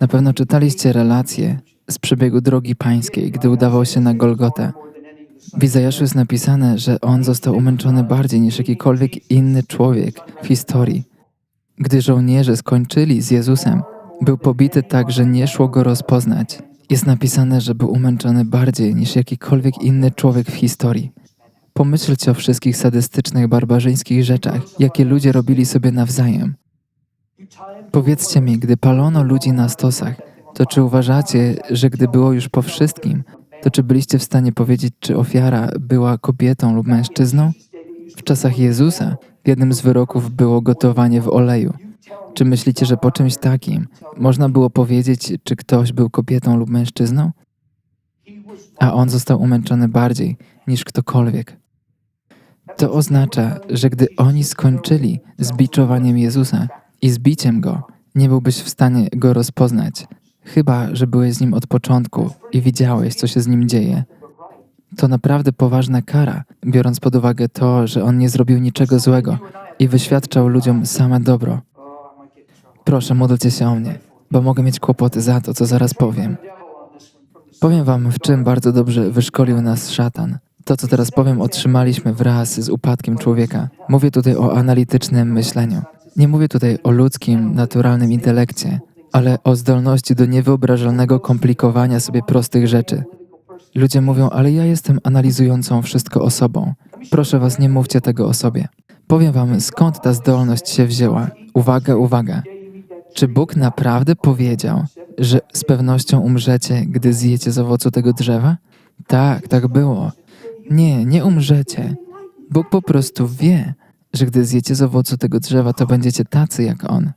Na pewno czytaliście relacje z przebiegu drogi pańskiej, gdy udawał się na Golgotę. W Izajaszu jest napisane, że on został umęczony bardziej niż jakikolwiek inny człowiek w historii. Gdy żołnierze skończyli z Jezusem, był pobity tak, że nie szło go rozpoznać. Jest napisane, że był umęczony bardziej niż jakikolwiek inny człowiek w historii. Pomyślcie o wszystkich sadystycznych, barbarzyńskich rzeczach, jakie ludzie robili sobie nawzajem. Powiedzcie mi, gdy palono ludzi na stosach, to czy uważacie, że gdy było już po wszystkim, to czy byliście w stanie powiedzieć, czy ofiara była kobietą lub mężczyzną? W czasach Jezusa jednym z wyroków było gotowanie w oleju. Czy myślicie, że po czymś takim można było powiedzieć, czy ktoś był kobietą lub mężczyzną? A on został umęczony bardziej niż ktokolwiek. To oznacza, że gdy oni skończyli z biczowaniem Jezusa i zbiciem go, nie byłbyś w stanie go rozpoznać, chyba że byłeś z nim od początku i widziałeś, co się z nim dzieje. To naprawdę poważna kara, biorąc pod uwagę to, że on nie zrobił niczego złego i wyświadczał ludziom same dobro. Proszę, módlcie się o mnie, bo mogę mieć kłopoty za to, co zaraz powiem. Powiem wam, w czym bardzo dobrze wyszkolił nas szatan. To, co teraz powiem, otrzymaliśmy wraz z upadkiem człowieka. Mówię tutaj o analitycznym myśleniu. Nie mówię tutaj o ludzkim, naturalnym intelekcie, ale o zdolności do niewyobrażalnego komplikowania sobie prostych rzeczy. Ludzie mówią, ale ja jestem analizującą wszystko osobą. Proszę was, nie mówcie tego o sobie. Powiem wam, skąd ta zdolność się wzięła. Uwaga, uwaga. Czy Bóg naprawdę powiedział, że z pewnością umrzecie, gdy zjecie z owocu tego drzewa? Tak, tak było. Nie, nie umrzecie. Bóg po prostu wie, że gdy zjecie z owocu tego drzewa, to będziecie tacy jak On.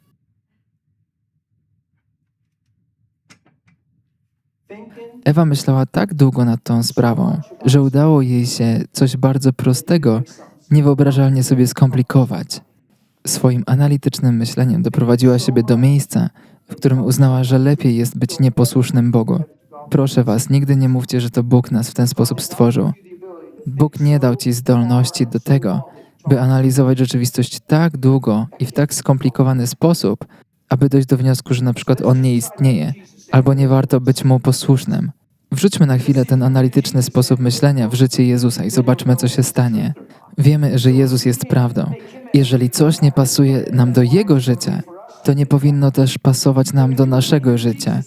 Ewa myślała tak długo nad tą sprawą, że udało jej się coś bardzo prostego, niewyobrażalnie sobie skomplikować. Swoim analitycznym myśleniem doprowadziła siebie do miejsca, w którym uznała, że lepiej jest być nieposłusznym Bogu. Proszę Was, nigdy nie mówcie, że to Bóg nas w ten sposób stworzył. Bóg nie dał Ci zdolności do tego, by analizować rzeczywistość tak długo i w tak skomplikowany sposób, aby dojść do wniosku, że na przykład On nie istnieje, albo nie warto być Mu posłusznym. Wrzućmy na chwilę ten analityczny sposób myślenia w życie Jezusa i zobaczmy, co się stanie. Wiemy, że Jezus jest prawdą. Jeżeli coś nie pasuje nam do Jego życia, to nie powinno też pasować nam do naszego życia.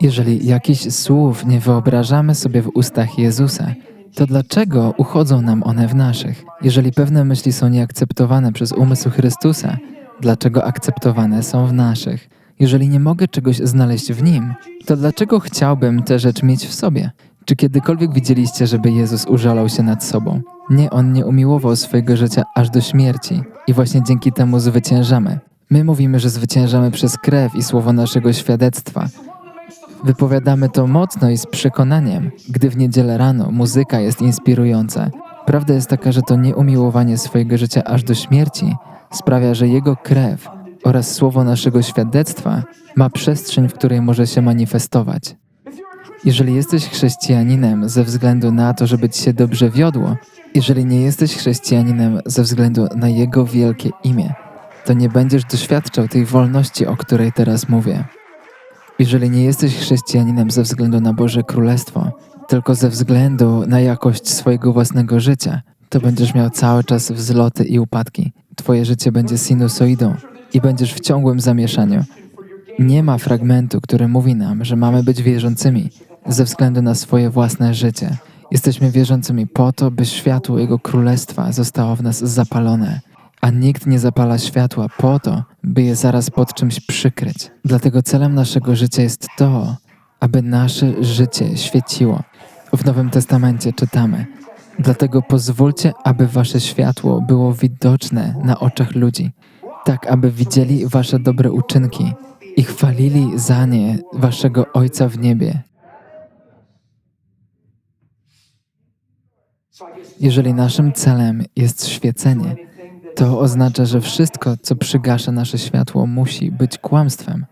Jeżeli jakichś słów nie wyobrażamy sobie w ustach Jezusa, to dlaczego uchodzą nam one w naszych? Jeżeli pewne myśli są nieakceptowane przez umysł Chrystusa, dlaczego akceptowane są w naszych? Jeżeli nie mogę czegoś znaleźć w nim, to dlaczego chciałbym tę rzecz mieć w sobie? Czy kiedykolwiek widzieliście, żeby Jezus użalał się nad sobą? Nie, On nie umiłował swojego życia aż do śmierci i właśnie dzięki temu zwyciężamy. My mówimy, że zwyciężamy przez krew i słowo naszego świadectwa. Wypowiadamy to mocno i z przekonaniem, gdy w niedzielę rano muzyka jest inspirująca. Prawda jest taka, że to nieumiłowanie swojego życia aż do śmierci sprawia, że Jego krew oraz słowo naszego świadectwa ma przestrzeń, w której może się manifestować. Jeżeli jesteś chrześcijaninem ze względu na to, żeby ci się dobrze wiodło, jeżeli nie jesteś chrześcijaninem ze względu na Jego wielkie imię, to nie będziesz doświadczał tej wolności, o której teraz mówię. Jeżeli nie jesteś chrześcijaninem ze względu na Boże Królestwo, tylko ze względu na jakość swojego własnego życia, to będziesz miał cały czas wzloty i upadki. Twoje życie będzie sinusoidą i będziesz w ciągłym zamieszaniu. Nie ma fragmentu, który mówi nam, że mamy być wierzącymi ze względu na swoje własne życie. Jesteśmy wierzącymi po to, by światło Jego Królestwa zostało w nas zapalone a nikt nie zapala światła po to, by je zaraz pod czymś przykryć. Dlatego celem naszego życia jest to, aby nasze życie świeciło. W Nowym Testamencie czytamy: Dlatego pozwólcie, aby wasze światło było widoczne na oczach ludzi, tak aby widzieli wasze dobre uczynki i chwalili za nie waszego Ojca w niebie. Jeżeli naszym celem jest świecenie, to oznacza, że wszystko, co przygasza nasze światło, musi być kłamstwem.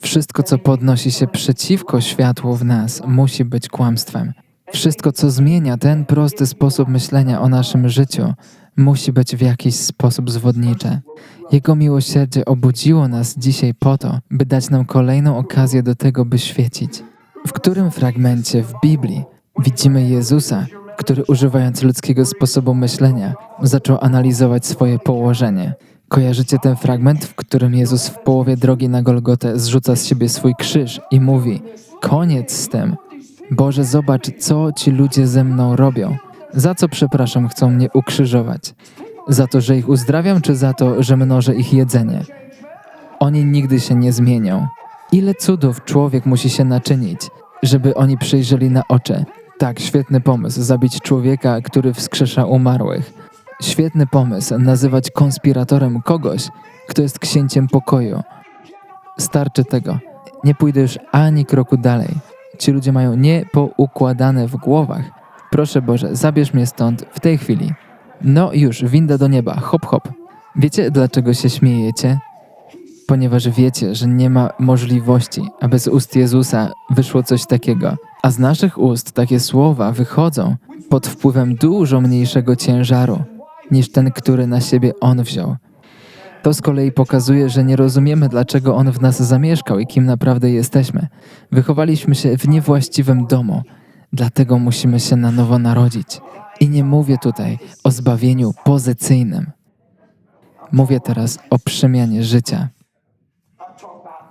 Wszystko, co podnosi się przeciwko światłu w nas, musi być kłamstwem. Wszystko, co zmienia ten prosty sposób myślenia o naszym życiu, musi być w jakiś sposób zwodnicze. Jego miłosierdzie obudziło nas dzisiaj po to, by dać nam kolejną okazję do tego, by świecić. W którym fragmencie w Biblii widzimy Jezusa, który używając ludzkiego sposobu myślenia, zaczął analizować swoje położenie? Kojarzycie ten fragment, w którym Jezus w połowie drogi na Golgotę zrzuca z siebie swój krzyż i mówi: Koniec z tym. Boże, zobacz, co ci ludzie ze mną robią. Za co, przepraszam, chcą mnie ukrzyżować? Za to, że ich uzdrawiam, czy za to, że mnożę ich jedzenie? Oni nigdy się nie zmienią. Ile cudów człowiek musi się naczynić, żeby oni przyjrzeli na oczy? Tak, świetny pomysł zabić człowieka, który wskrzesza umarłych. Świetny pomysł nazywać konspiratorem kogoś, kto jest księciem pokoju. Starczy tego. Nie pójdę już ani kroku dalej. Ci ludzie mają niepoukładane w głowach. Proszę Boże, zabierz mnie stąd w tej chwili. No już, winda do nieba, hop hop. Wiecie, dlaczego się śmiejecie? Ponieważ wiecie, że nie ma możliwości, aby z ust Jezusa wyszło coś takiego. A z naszych ust takie słowa wychodzą pod wpływem dużo mniejszego ciężaru niż ten, który na siebie On wziął. To z kolei pokazuje, że nie rozumiemy, dlaczego On w nas zamieszkał i kim naprawdę jesteśmy. Wychowaliśmy się w niewłaściwym domu, dlatego musimy się na nowo narodzić. I nie mówię tutaj o zbawieniu pozycyjnym. Mówię teraz o przemianie życia.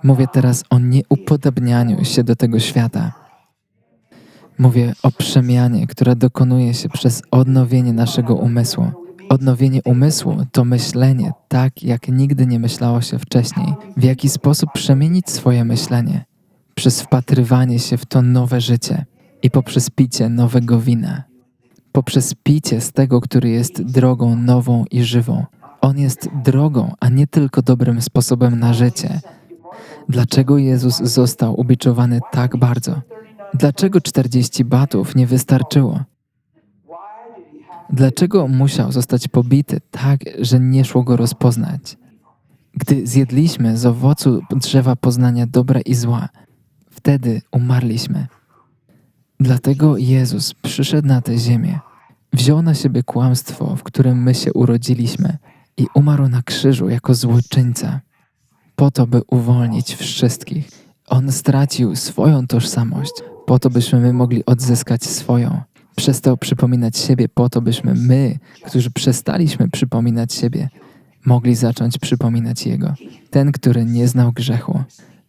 Mówię teraz o nieupodobnianiu się do tego świata. Mówię o przemianie, która dokonuje się przez odnowienie naszego umysłu. Odnowienie umysłu to myślenie tak, jak nigdy nie myślało się wcześniej. W jaki sposób przemienić swoje myślenie? Przez wpatrywanie się w to nowe życie i poprzez picie nowego wina. Poprzez picie z tego, który jest drogą nową i żywą. On jest drogą, a nie tylko dobrym sposobem na życie. Dlaczego Jezus został ubiczowany tak bardzo? Dlaczego 40 batów nie wystarczyło? Dlaczego musiał zostać pobity tak, że nie szło go rozpoznać? Gdy zjedliśmy z owocu drzewa poznania dobra i zła, wtedy umarliśmy. Dlatego Jezus przyszedł na tę ziemię, wziął na siebie kłamstwo, w którym my się urodziliśmy i umarł na krzyżu jako złoczyńca, po to, by uwolnić wszystkich. On stracił swoją tożsamość, po to, byśmy my mogli odzyskać swoją. Przestał przypominać siebie po to, byśmy my, którzy przestaliśmy przypominać siebie, mogli zacząć przypominać Jego. Ten, który nie znał grzechu,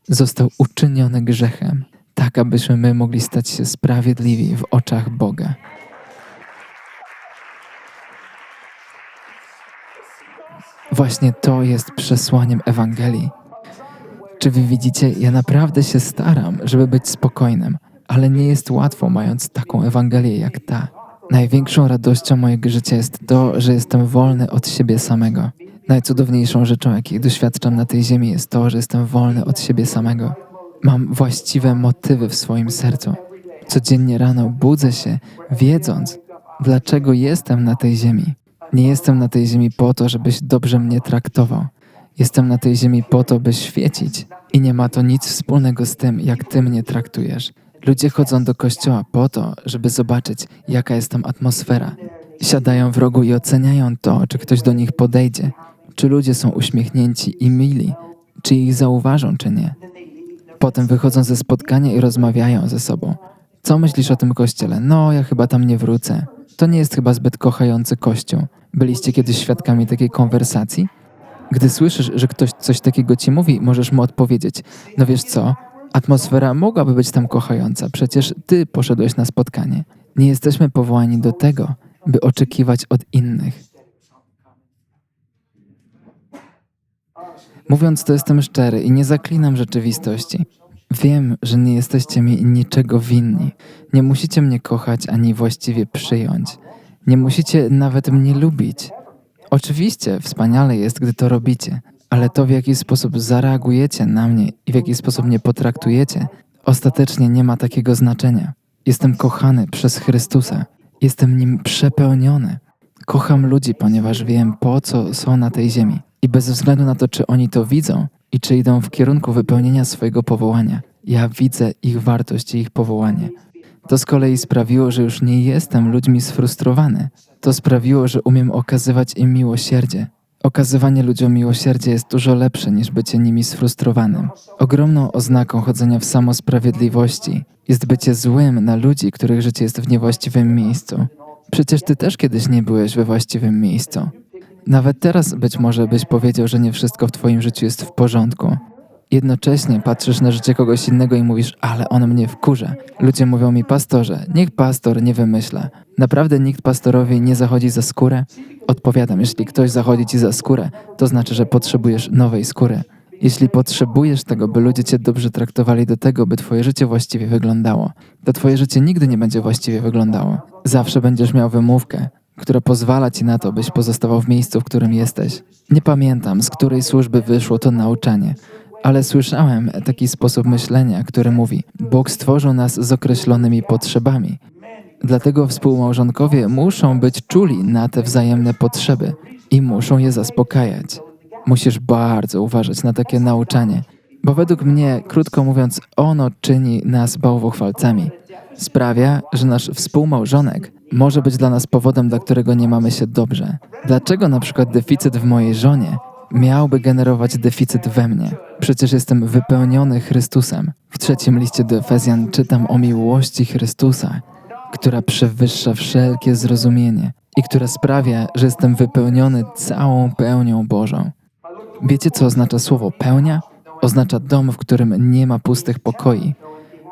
został uczyniony grzechem, tak abyśmy my mogli stać się sprawiedliwi w oczach Boga. Właśnie to jest przesłaniem Ewangelii. Czy wy widzicie, ja naprawdę się staram, żeby być spokojnym ale nie jest łatwo, mając taką Ewangelię jak ta. Największą radością mojego życia jest to, że jestem wolny od siebie samego. Najcudowniejszą rzeczą, jakiej doświadczam na tej ziemi, jest to, że jestem wolny od siebie samego. Mam właściwe motywy w swoim sercu. Codziennie rano budzę się, wiedząc, dlaczego jestem na tej ziemi. Nie jestem na tej ziemi po to, żebyś dobrze mnie traktował. Jestem na tej ziemi po to, by świecić. I nie ma to nic wspólnego z tym, jak ty mnie traktujesz. Ludzie chodzą do kościoła po to, żeby zobaczyć, jaka jest tam atmosfera. Siadają w rogu i oceniają to, czy ktoś do nich podejdzie, czy ludzie są uśmiechnięci i mili, czy ich zauważą, czy nie. Potem wychodzą ze spotkania i rozmawiają ze sobą. Co myślisz o tym kościele? No, ja chyba tam nie wrócę. To nie jest chyba zbyt kochający kościół. Byliście kiedyś świadkami takiej konwersacji? Gdy słyszysz, że ktoś coś takiego ci mówi, możesz mu odpowiedzieć: No wiesz co, Atmosfera mogłaby być tam kochająca, przecież ty poszedłeś na spotkanie. Nie jesteśmy powołani do tego, by oczekiwać od innych. Mówiąc to, jestem szczery i nie zaklinam rzeczywistości. Wiem, że nie jesteście mi niczego winni. Nie musicie mnie kochać ani właściwie przyjąć. Nie musicie nawet mnie lubić. Oczywiście wspaniale jest, gdy to robicie, ale to, w jaki sposób zareagujecie na mnie i w jaki sposób mnie potraktujecie, ostatecznie nie ma takiego znaczenia. Jestem kochany przez Chrystusa, jestem nim przepełniony. Kocham ludzi, ponieważ wiem, po co są na tej ziemi. I bez względu na to, czy oni to widzą i czy idą w kierunku wypełnienia swojego powołania, ja widzę ich wartość i ich powołanie. To z kolei sprawiło, że już nie jestem ludźmi sfrustrowany, To sprawiło, że umiem okazywać im miłosierdzie. Okazywanie ludziom miłosierdzia jest dużo lepsze niż bycie nimi sfrustrowanym. Ogromną oznaką chodzenia w samosprawiedliwości jest bycie złym na ludzi, których życie jest w niewłaściwym miejscu. Przecież ty też kiedyś nie byłeś we właściwym miejscu. Nawet teraz być może byś powiedział, że nie wszystko w twoim życiu jest w porządku. Jednocześnie patrzysz na życie kogoś innego i mówisz, ale on mnie wkurza. Ludzie mówią mi, pastorze, niech pastor nie wymyśla. Naprawdę nikt pastorowi nie zachodzi za skórę? Odpowiadam, jeśli ktoś zachodzi ci za skórę, to znaczy, że potrzebujesz nowej skóry. Jeśli potrzebujesz tego, by ludzie cię dobrze traktowali do tego, by twoje życie właściwie wyglądało, to twoje życie nigdy nie będzie właściwie wyglądało. Zawsze będziesz miał wymówkę, która pozwala ci na to, byś pozostawał w miejscu, w którym jesteś. Nie pamiętam, z której służby wyszło to nauczanie, ale słyszałem taki sposób myślenia, który mówi: Bóg stworzył nas z określonymi potrzebami. Dlatego współmałżonkowie muszą być czuli na te wzajemne potrzeby i muszą je zaspokajać. Musisz bardzo uważać na takie nauczanie, bo według mnie, krótko mówiąc, ono czyni nas bałwochwalcami. Sprawia, że nasz współmałżonek może być dla nas powodem, dla którego nie mamy się dobrze. Dlaczego na przykład deficyt w mojej żonie miałby generować deficyt we mnie? Przecież jestem wypełniony Chrystusem. W trzecim liście do Efezjan czytam o miłości Chrystusa, która przewyższa wszelkie zrozumienie i która sprawia, że jestem wypełniony całą pełnią Bożą. Wiecie, co oznacza słowo pełnia? Oznacza dom, w którym nie ma pustych pokoi.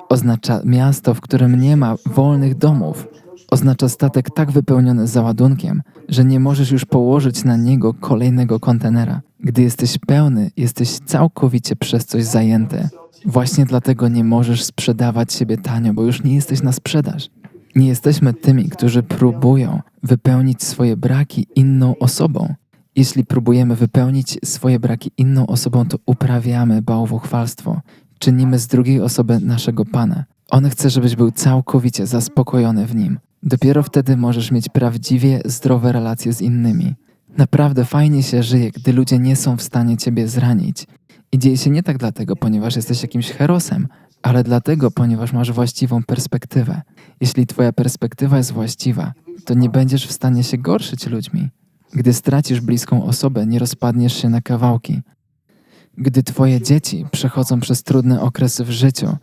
Oznacza miasto, w którym nie ma wolnych domów. Oznacza statek tak wypełniony załadunkiem, że nie możesz już położyć na niego kolejnego kontenera. Gdy jesteś pełny, jesteś całkowicie przez coś zajęty. Właśnie dlatego nie możesz sprzedawać siebie tanio, bo już nie jesteś na sprzedaż. Nie jesteśmy tymi, którzy próbują wypełnić swoje braki inną osobą. Jeśli próbujemy wypełnić swoje braki inną osobą, to uprawiamy bałwochwalstwo. Czynimy z drugiej osoby naszego Pana. On chce, żebyś był całkowicie zaspokojony w Nim. Dopiero wtedy możesz mieć prawdziwie zdrowe relacje z innymi. Naprawdę fajnie się żyje, gdy ludzie nie są w stanie Ciebie zranić. I dzieje się nie tak dlatego, ponieważ jesteś jakimś herosem, ale dlatego, ponieważ masz właściwą perspektywę. Jeśli Twoja perspektywa jest właściwa, to nie będziesz w stanie się gorszyć ludźmi. Gdy stracisz bliską osobę, nie rozpadniesz się na kawałki. Gdy Twoje dzieci przechodzą przez trudne okresy w życiu,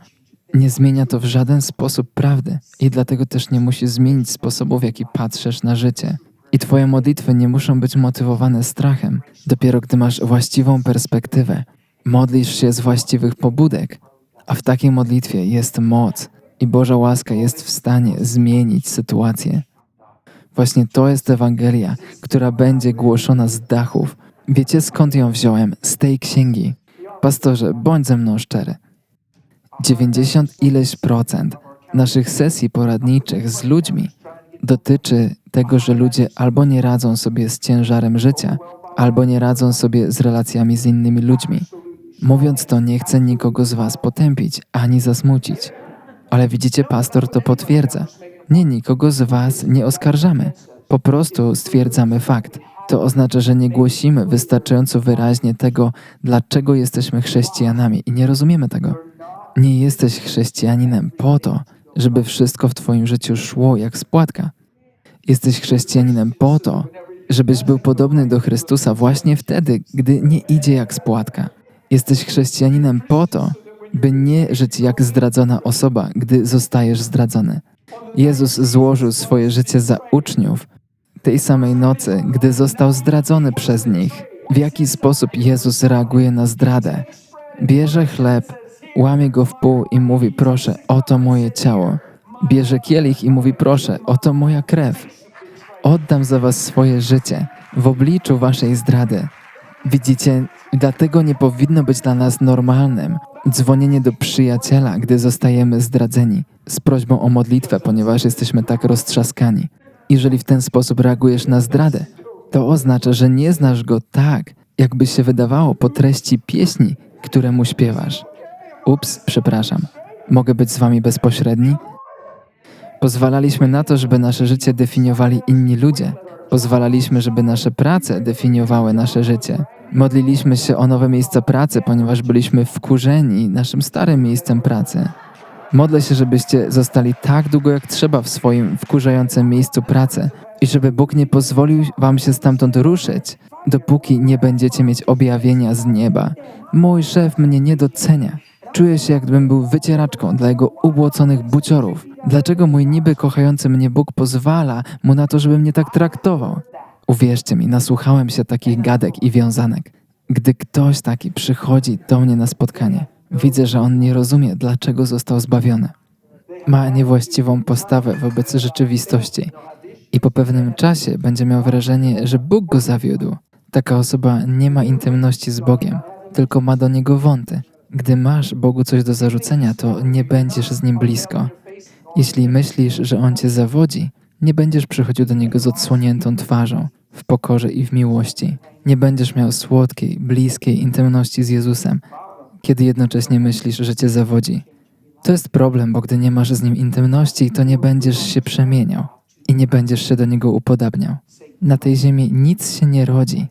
nie zmienia to w żaden sposób prawdy i dlatego też nie musi zmienić sposobu, w jaki patrzysz na życie. I Twoje modlitwy nie muszą być motywowane strachem. Dopiero gdy masz właściwą perspektywę, modlisz się z właściwych pobudek, a w takiej modlitwie jest moc i Boża łaska jest w stanie zmienić sytuację. Właśnie to jest Ewangelia, która będzie głoszona z dachów. Wiecie skąd ją wziąłem? Z tej księgi. Pastorze, bądź ze mną szczery. 90 ileś procent naszych sesji poradniczych z ludźmi dotyczy tego, że ludzie albo nie radzą sobie z ciężarem życia, albo nie radzą sobie z relacjami z innymi ludźmi. Mówiąc to, nie chcę nikogo z Was potępić ani zasmucić. Ale widzicie, pastor to potwierdza. Nie, nikogo z Was nie oskarżamy. Po prostu stwierdzamy fakt. To oznacza, że nie głosimy wystarczająco wyraźnie tego, dlaczego jesteśmy chrześcijanami i nie rozumiemy tego. Nie jesteś chrześcijaninem po to, żeby wszystko w Twoim życiu szło jak spłatka. Jesteś chrześcijaninem po to, żebyś był podobny do Chrystusa właśnie wtedy, gdy nie idzie jak spłatka. Jesteś chrześcijaninem po to, by nie żyć jak zdradzona osoba, gdy zostajesz zdradzony. Jezus złożył swoje życie za uczniów tej samej nocy, gdy został zdradzony przez nich. W jaki sposób Jezus reaguje na zdradę? Bierze chleb, łamie go w pół i mówi: Proszę, oto moje ciało. Bierze kielich i mówi: Proszę, oto moja krew. Oddam za was swoje życie w obliczu waszej zdrady. Widzicie, dlatego nie powinno być dla nas normalnym dzwonienie do przyjaciela, gdy zostajemy zdradzeni, z prośbą o modlitwę, ponieważ jesteśmy tak roztrzaskani. Jeżeli w ten sposób reagujesz na zdradę, to oznacza, że nie znasz go tak, jakby się wydawało po treści pieśni, któremu śpiewasz. Ups, przepraszam. Mogę być z wami bezpośredni? Pozwalaliśmy na to, żeby nasze życie definiowali inni ludzie. Pozwalaliśmy, żeby nasze prace definiowały nasze życie. Modliliśmy się o nowe miejsca pracy, ponieważ byliśmy wkurzeni naszym starym miejscem pracy. Modlę się, żebyście zostali tak długo jak trzeba w swoim wkurzającym miejscu pracy, i żeby Bóg nie pozwolił wam się stamtąd ruszyć, dopóki nie będziecie mieć objawienia z nieba. Mój szef mnie nie docenia. Czuję się, jakbym był wycieraczką dla jego ubłoconych buciorów. Dlaczego mój niby kochający mnie Bóg pozwala mu na to, żeby mnie tak traktował? Uwierzcie mi, nasłuchałem się takich gadek i wiązanek. Gdy ktoś taki przychodzi do mnie na spotkanie, widzę, że on nie rozumie, dlaczego został zbawiony. Ma niewłaściwą postawę wobec rzeczywistości i po pewnym czasie będzie miał wrażenie, że Bóg go zawiódł. Taka osoba nie ma intymności z Bogiem, tylko ma do niego wąty. Gdy masz Bogu coś do zarzucenia, to nie będziesz z nim blisko. Jeśli myślisz, że on cię zawodzi, nie będziesz przychodził do niego z odsłoniętą twarzą, w pokorze i w miłości. Nie będziesz miał słodkiej, bliskiej intymności z Jezusem, kiedy jednocześnie myślisz, że cię zawodzi. To jest problem, bo gdy nie masz z nim intymności, to nie będziesz się przemieniał i nie będziesz się do niego upodabniał. Na tej ziemi nic się nie rodzi,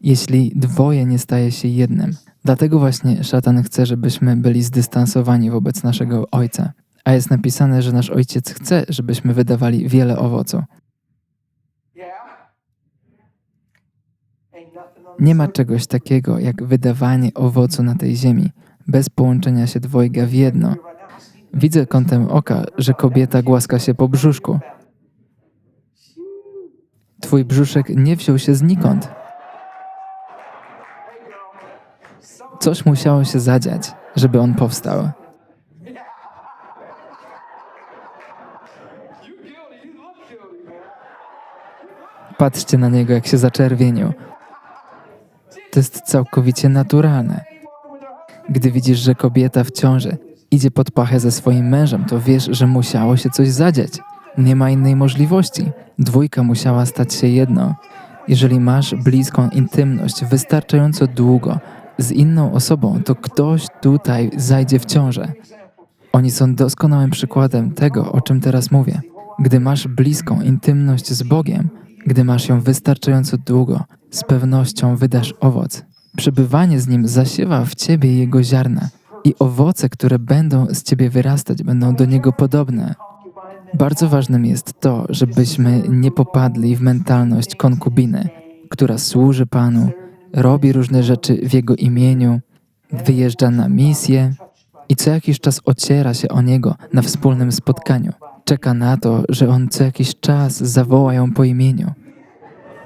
jeśli dwoje nie staje się jednym. Dlatego właśnie szatan chce, żebyśmy byli zdystansowani wobec naszego Ojca. A jest napisane, że nasz Ojciec chce, żebyśmy wydawali wiele owocu. Nie ma czegoś takiego jak wydawanie owocu na tej ziemi, bez połączenia się dwojga w jedno. Widzę kątem oka, że kobieta głaska się po brzuszku. Twój brzuszek nie wziął się znikąd. Coś musiało się zadziać, żeby on powstał. Patrzcie na niego, jak się zaczerwienił. To jest całkowicie naturalne. Gdy widzisz, że kobieta w ciąży idzie pod pachę ze swoim mężem, to wiesz, że musiało się coś zadziać. Nie ma innej możliwości. Dwójka musiała stać się jedno. Jeżeli masz bliską intymność wystarczająco długo z inną osobą, to ktoś tutaj zajdzie w ciążę. Oni są doskonałym przykładem tego, o czym teraz mówię. Gdy masz bliską intymność z Bogiem, gdy masz ją wystarczająco długo, z pewnością wydasz owoc. Przebywanie z Nim zasiewa w Ciebie Jego ziarna i owoce, które będą z Ciebie wyrastać, będą do Niego podobne. Bardzo ważnym jest to, żebyśmy nie popadli w mentalność konkubiny, która służy Panu, robi różne rzeczy w Jego imieniu, wyjeżdża na misję i co jakiś czas ociera się o Niego na wspólnym spotkaniu. Czeka na to, że On co jakiś czas zawoła ją po imieniu.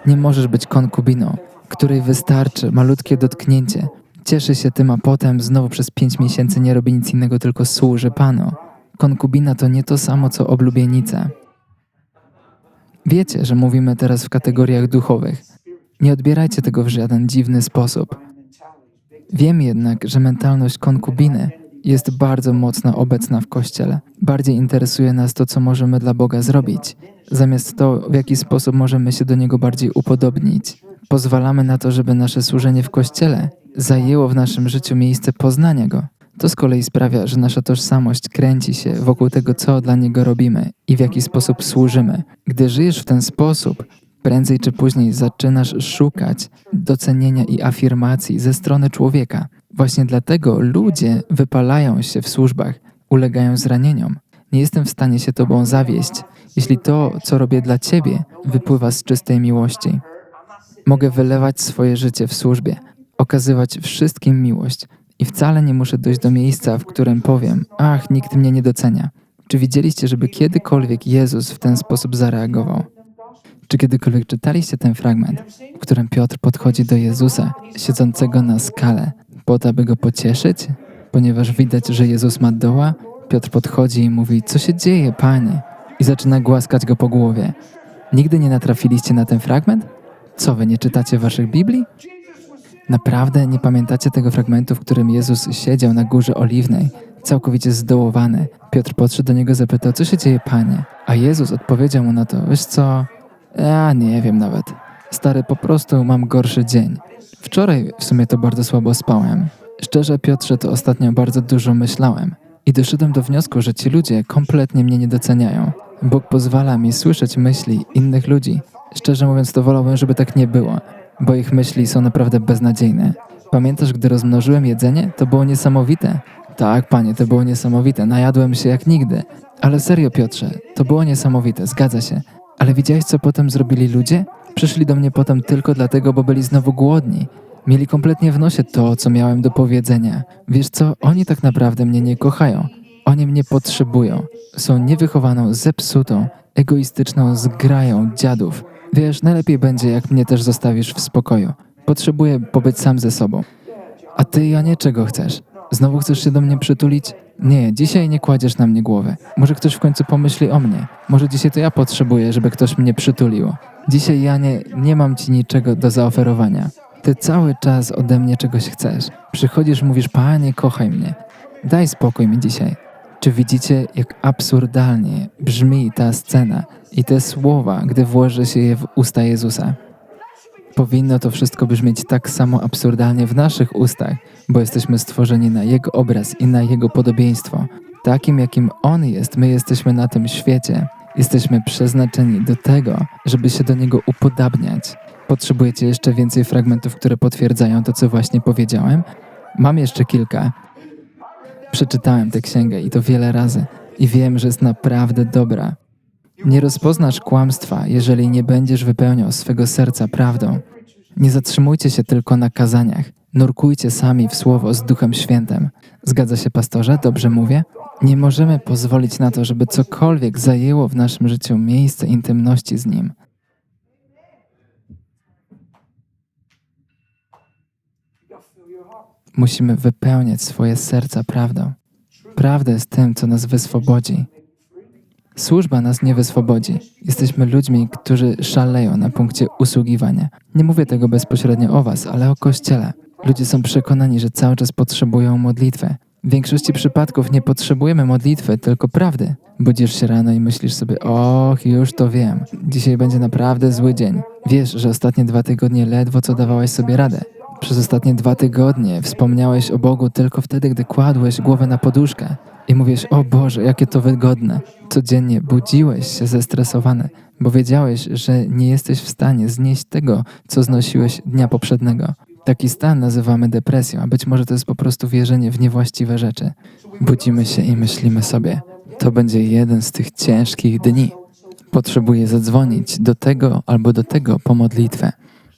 Nie możesz być konkubiną, której wystarczy malutkie dotknięcie, cieszy się tym, a potem znowu przez pięć miesięcy nie robi nic innego, tylko służy Panu. Konkubina to nie to samo, co oblubienica. Wiecie, że mówimy teraz w kategoriach duchowych. Nie odbierajcie tego w żaden dziwny sposób. Wiem jednak, że mentalność konkubiny jest bardzo mocno obecna w Kościele. Bardziej interesuje nas to, co możemy dla Boga zrobić, zamiast to, w jaki sposób możemy się do Niego bardziej upodobnić. Pozwalamy na to, żeby nasze służenie w Kościele zajęło w naszym życiu miejsce poznania Go. To z kolei sprawia, że nasza tożsamość kręci się wokół tego, co dla Niego robimy i w jaki sposób służymy. Gdy żyjesz w ten sposób, prędzej czy później zaczynasz szukać docenienia i afirmacji ze strony człowieka. Właśnie dlatego ludzie wypalają się w służbach, ulegają zranieniom. Nie jestem w stanie się Tobą zawieść, jeśli to, co robię dla Ciebie, wypływa z czystej miłości. Mogę wylewać swoje życie w służbie, okazywać wszystkim miłość i wcale nie muszę dojść do miejsca, w którym powiem: Ach, nikt mnie nie docenia. Czy widzieliście, żeby kiedykolwiek Jezus w ten sposób zareagował? Czy kiedykolwiek czytaliście ten fragment, w którym Piotr podchodzi do Jezusa, siedzącego na skale, po to, aby go pocieszyć? Ponieważ widać, że Jezus ma doła, Piotr podchodzi i mówi: Co się dzieje, panie? I zaczyna głaskać go po głowie. Nigdy nie natrafiliście na ten fragment? Co wy nie czytacie waszych Biblii? Naprawdę nie pamiętacie tego fragmentu, w którym Jezus siedział na górze oliwnej, całkowicie zdołowany. Piotr podszedł do niego i zapytał, co się dzieje, panie? A Jezus odpowiedział mu na to, wiesz co, ja nie wiem nawet. Stary, po prostu mam gorszy dzień. Wczoraj w sumie to bardzo słabo spałem. Szczerze, Piotrze, to ostatnio bardzo dużo myślałem. I doszedłem do wniosku, że ci ludzie kompletnie mnie nie doceniają. Bóg pozwala mi słyszeć myśli innych ludzi. Szczerze mówiąc, to wolałbym, żeby tak nie było, bo ich myśli są naprawdę beznadziejne. Pamiętasz, gdy rozmnożyłem jedzenie? To było niesamowite. Tak, panie, to było niesamowite. Najadłem się jak nigdy. Ale serio, Piotrze, to było niesamowite, zgadza się. Ale widziałeś, co potem zrobili ludzie? Przyszli do mnie potem tylko dlatego, bo byli znowu głodni. Mieli kompletnie w nosie to, co miałem do powiedzenia. Wiesz co, oni tak naprawdę mnie nie kochają. Oni mnie potrzebują. Są niewychowaną, zepsutą, egoistyczną zgrają dziadów. Wiesz, najlepiej będzie, jak mnie też zostawisz w spokoju. Potrzebuję pobyć sam ze sobą. A ty, Janie, czego chcesz? Znowu chcesz się do mnie przytulić? Nie, dzisiaj nie kładziesz na mnie głowy. Może ktoś w końcu pomyśli o mnie. Może dzisiaj to ja potrzebuję, żeby ktoś mnie przytulił. Dzisiaj, Janie, nie mam ci niczego do zaoferowania. Ty cały czas ode mnie czegoś chcesz. Przychodzisz, mówisz, panie, kochaj mnie. Daj spokój mi dzisiaj. Czy widzicie, jak absurdalnie brzmi ta scena i te słowa, gdy włoży się je w usta Jezusa? Powinno to wszystko brzmieć tak samo absurdalnie w naszych ustach, bo jesteśmy stworzeni na Jego obraz i na Jego podobieństwo. Takim, jakim On jest, my jesteśmy na tym świecie. Jesteśmy przeznaczeni do tego, żeby się do Niego upodabniać. Potrzebujecie jeszcze więcej fragmentów, które potwierdzają to, co właśnie powiedziałem? Mam jeszcze kilka. Przeczytałem tę księgę i to wiele razy i wiem, że jest naprawdę dobra. Nie rozpoznasz kłamstwa, jeżeli nie będziesz wypełniał swego serca prawdą. Nie zatrzymujcie się tylko na kazaniach. Nurkujcie sami w słowo z Duchem Świętym. Zgadza się, pastorze? Dobrze mówię? Nie możemy pozwolić na to, żeby cokolwiek zajęło w naszym życiu miejsce intymności z Nim. Musimy wypełniać swoje serca prawdą. Prawda jest tym, co nas wyswobodzi. Służba nas nie wyswobodzi. Jesteśmy ludźmi, którzy szaleją na punkcie usługiwania. Nie mówię tego bezpośrednio o Was, ale o Kościele. Ludzie są przekonani, że cały czas potrzebują modlitwy. W większości przypadków nie potrzebujemy modlitwy, tylko prawdy. Budzisz się rano i myślisz sobie, och, już to wiem. Dzisiaj będzie naprawdę zły dzień. Wiesz, że ostatnie dwa tygodnie ledwo co dawałeś sobie radę. Przez ostatnie dwa tygodnie wspomniałeś o Bogu tylko wtedy, gdy kładłeś głowę na poduszkę i mówisz: O Boże, jakie to wygodne. Codziennie budziłeś się zestresowany, bo wiedziałeś, że nie jesteś w stanie znieść tego, co znosiłeś dnia poprzedniego. Taki stan nazywamy depresją, a być może to jest po prostu wierzenie w niewłaściwe rzeczy. Budzimy się i myślimy sobie: To będzie jeden z tych ciężkich dni. Potrzebuję zadzwonić do tego albo do tego po modlitwę.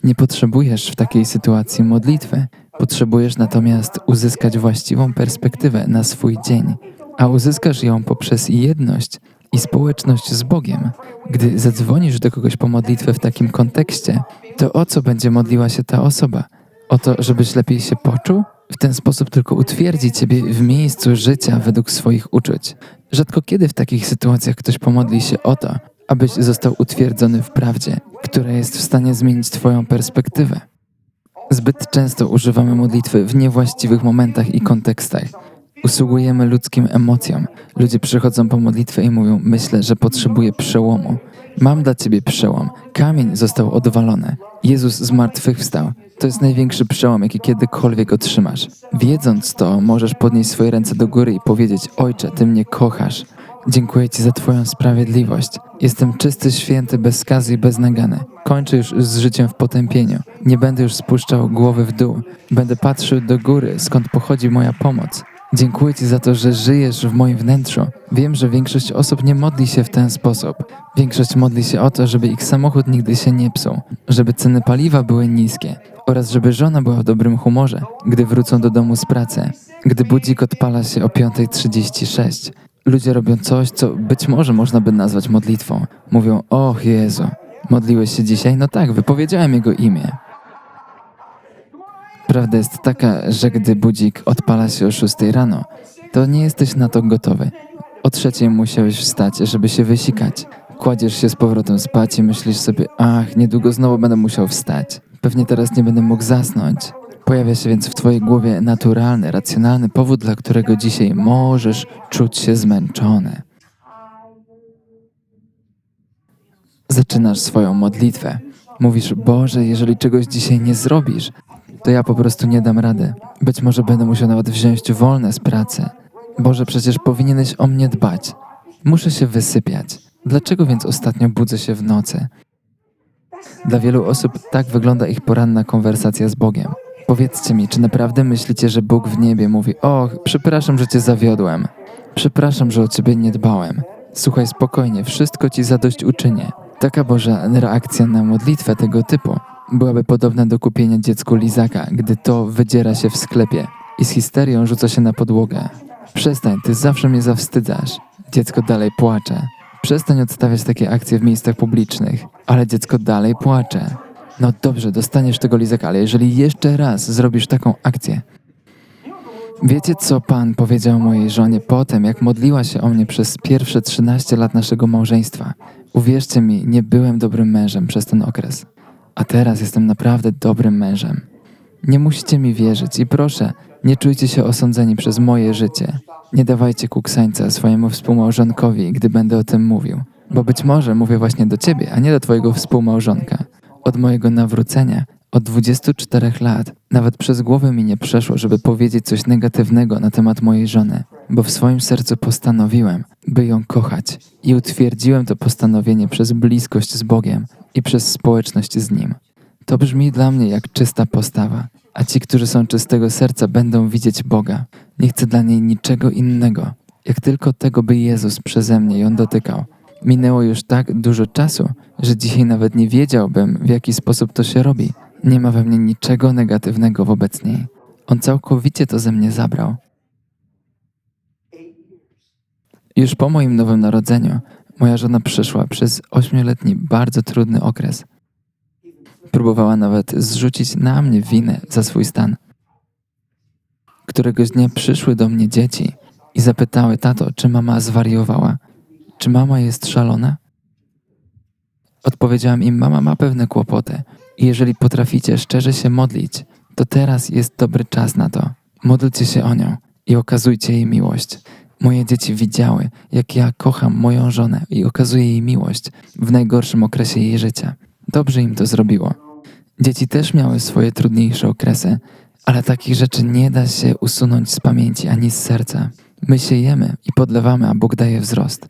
Nie potrzebujesz w takiej sytuacji modlitwy, potrzebujesz natomiast uzyskać właściwą perspektywę na swój dzień, a uzyskasz ją poprzez jedność i społeczność z Bogiem. Gdy zadzwonisz do kogoś po modlitwę w takim kontekście, to o co będzie modliła się ta osoba? O to, żebyś lepiej się poczuł? W ten sposób tylko utwierdzi ciebie w miejscu życia według swoich uczuć. Rzadko kiedy w takich sytuacjach ktoś pomodli się o to, abyś został utwierdzony w prawdzie, która jest w stanie zmienić Twoją perspektywę. Zbyt często używamy modlitwy w niewłaściwych momentach i kontekstach. Usługujemy ludzkim emocjom. Ludzie przychodzą po modlitwę i mówią: Myślę, że potrzebuję przełomu. Mam dla ciebie przełom. Kamień został odwalony. Jezus zmartwychwstał. To jest największy przełom, jaki kiedykolwiek otrzymasz. Wiedząc to, możesz podnieść swoje ręce do góry i powiedzieć: Ojcze, ty mnie kochasz. Dziękuję Ci za Twoją sprawiedliwość. Jestem czysty, święty, bez skazy i bez nagany. Kończę już z życiem w potępieniu. Nie będę już spuszczał głowy w dół. Będę patrzył do góry, skąd pochodzi moja pomoc. Dziękuję Ci za to, że żyjesz w moim wnętrzu. Wiem, że większość osób nie modli się w ten sposób. Większość modli się o to, żeby ich samochód nigdy się nie psuł, żeby ceny paliwa były niskie oraz żeby żona była w dobrym humorze, gdy wrócą do domu z pracy, gdy budzik odpala się o 5.36. Ludzie robią coś, co być może można by nazwać modlitwą. Mówią: Och Jezu, modliłeś się dzisiaj? No tak, wypowiedziałem Jego imię. Prawda jest taka, że gdy budzik odpala się o 6 rano, to nie jesteś na to gotowy. O trzeciej musiałeś wstać, żeby się wysikać. Kładziesz się z powrotem spać i myślisz sobie, ach, niedługo znowu będę musiał wstać. Pewnie teraz nie będę mógł zasnąć. Pojawia się więc w Twojej głowie naturalny, racjonalny powód, dla którego dzisiaj możesz czuć się zmęczony. Zaczynasz swoją modlitwę. Mówisz, Boże, jeżeli czegoś dzisiaj nie zrobisz, to ja po prostu nie dam rady. Być może będę musiał nawet wziąć wolne z pracy. Boże, przecież powinieneś o mnie dbać. Muszę się wysypiać. Dlaczego więc ostatnio budzę się w nocy? Dla wielu osób tak wygląda ich poranna konwersacja z Bogiem. Powiedzcie mi, czy naprawdę myślicie, że Bóg w niebie mówi: Och, przepraszam, że cię zawiodłem. Przepraszam, że o ciebie nie dbałem. Słuchaj spokojnie, wszystko ci zadość uczynię. Taka Boża reakcja na modlitwę tego typu byłaby podobna do kupienia dziecku lizaka, gdy to wydziera się w sklepie i z histerią rzuca się na podłogę. Przestań, ty zawsze mnie zawstydzasz. Dziecko dalej płacze. Przestań odstawiać takie akcje w miejscach publicznych, ale dziecko dalej płacze. No dobrze, dostaniesz tego lizaka, ale jeżeli jeszcze raz zrobisz taką akcję. Wiecie, co Pan powiedział mojej żonie potem, jak modliła się o mnie przez pierwsze 13 lat naszego małżeństwa? Uwierzcie mi, nie byłem dobrym mężem przez ten okres. A teraz jestem naprawdę dobrym mężem. Nie musicie mi wierzyć i proszę, nie czujcie się osądzeni przez moje życie. Nie dawajcie kuksańca swojemu współmałżonkowi, gdy będę o tym mówił, bo być może mówię właśnie do ciebie, a nie do twojego współmałżonka. Od mojego nawrócenia, od 24 lat, nawet przez głowę mi nie przeszło, żeby powiedzieć coś negatywnego na temat mojej żony, bo w swoim sercu postanowiłem, by ją kochać i utwierdziłem to postanowienie przez bliskość z Bogiem i przez społeczność z Nim. To brzmi dla mnie jak czysta postawa, a ci, którzy są czystego serca, będą widzieć Boga. Nie chcę dla niej niczego innego, jak tylko tego, by Jezus przeze mnie ją dotykał. Minęło już tak dużo czasu, że dzisiaj nawet nie wiedziałbym, w jaki sposób to się robi. Nie ma we mnie niczego negatywnego wobec niej. On całkowicie to ze mnie zabrał. Już po moim nowym narodzeniu moja żona przeszła przez ośmioletni, bardzo trudny okres. Próbowała nawet zrzucić na mnie winę za swój stan. Któregoś dnia przyszły do mnie dzieci i zapytały tato, czy mama zwariowała, czy mama jest szalona. Odpowiedziałam im, mama ma pewne kłopoty i jeżeli potraficie szczerze się modlić, to teraz jest dobry czas na to. Módlcie się o nią i okazujcie jej miłość. Moje dzieci widziały, jak ja kocham moją żonę i okazuję jej miłość w najgorszym okresie jej życia. Dobrze im to zrobiło. Dzieci też miały swoje trudniejsze okresy, ale takich rzeczy nie da się usunąć z pamięci ani z serca. My siejemy i podlewamy, a Bóg daje wzrost.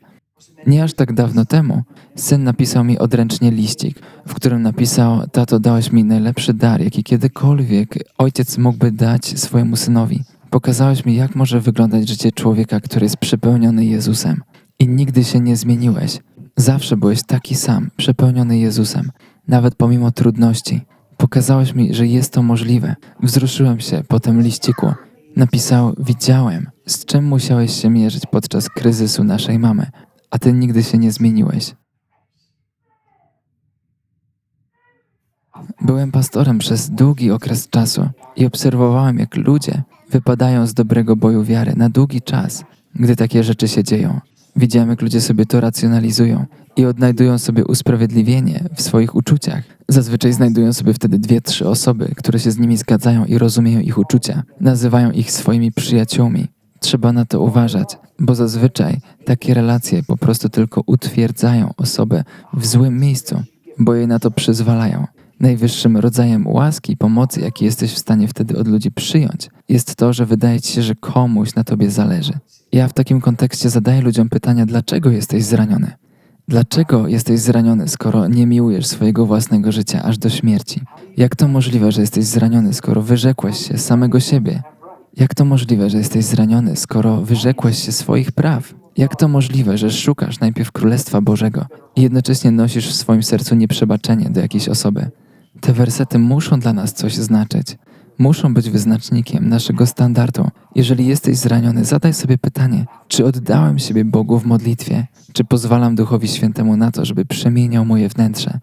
Nie aż tak dawno temu syn napisał mi odręcznie liścik, w którym napisał: Tato, dałeś mi najlepszy dar, jaki kiedykolwiek ojciec mógłby dać swojemu synowi. Pokazałeś mi, jak może wyglądać życie człowieka, który jest przepełniony Jezusem. I nigdy się nie zmieniłeś. Zawsze byłeś taki sam, przepełniony Jezusem, nawet pomimo trudności. Pokazałeś mi, że jest to możliwe. Wzruszyłem się po tym liściku. Napisał: Widziałem, z czym musiałeś się mierzyć podczas kryzysu naszej mamy, a ty nigdy się nie zmieniłeś. Byłem pastorem przez długi okres czasu i obserwowałem, jak ludzie wypadają z dobrego boju wiary na długi czas, gdy takie rzeczy się dzieją. Widziałem, jak ludzie sobie to racjonalizują i odnajdują sobie usprawiedliwienie w swoich uczuciach. Zazwyczaj znajdują sobie wtedy dwie, trzy osoby, które się z nimi zgadzają i rozumieją ich uczucia. Nazywają ich swoimi przyjaciółmi. Trzeba na to uważać, bo zazwyczaj takie relacje po prostu tylko utwierdzają osobę w złym miejscu, bo jej na to przyzwalają. Najwyższym rodzajem łaski i pomocy, jaki jesteś w stanie wtedy od ludzi przyjąć, jest to, że wydaje ci się, że komuś na tobie zależy. Ja w takim kontekście zadaję ludziom pytania, dlaczego jesteś zraniony? Dlaczego jesteś zraniony, skoro nie miłujesz swojego własnego życia aż do śmierci? Jak to możliwe, że jesteś zraniony, skoro wyrzekłeś się samego siebie? Jak to możliwe, że jesteś zraniony, skoro wyrzekłeś się swoich praw? Jak to możliwe, że szukasz najpierw Królestwa Bożego i jednocześnie nosisz w swoim sercu nieprzebaczenie do jakiejś osoby? Te wersety muszą dla nas coś znaczyć. Muszą być wyznacznikiem naszego standardu. Jeżeli jesteś zraniony, zadaj sobie pytanie, czy oddałem siebie Bogu w modlitwie? Czy pozwalam Duchowi Świętemu na to, żeby przemieniał moje wnętrze?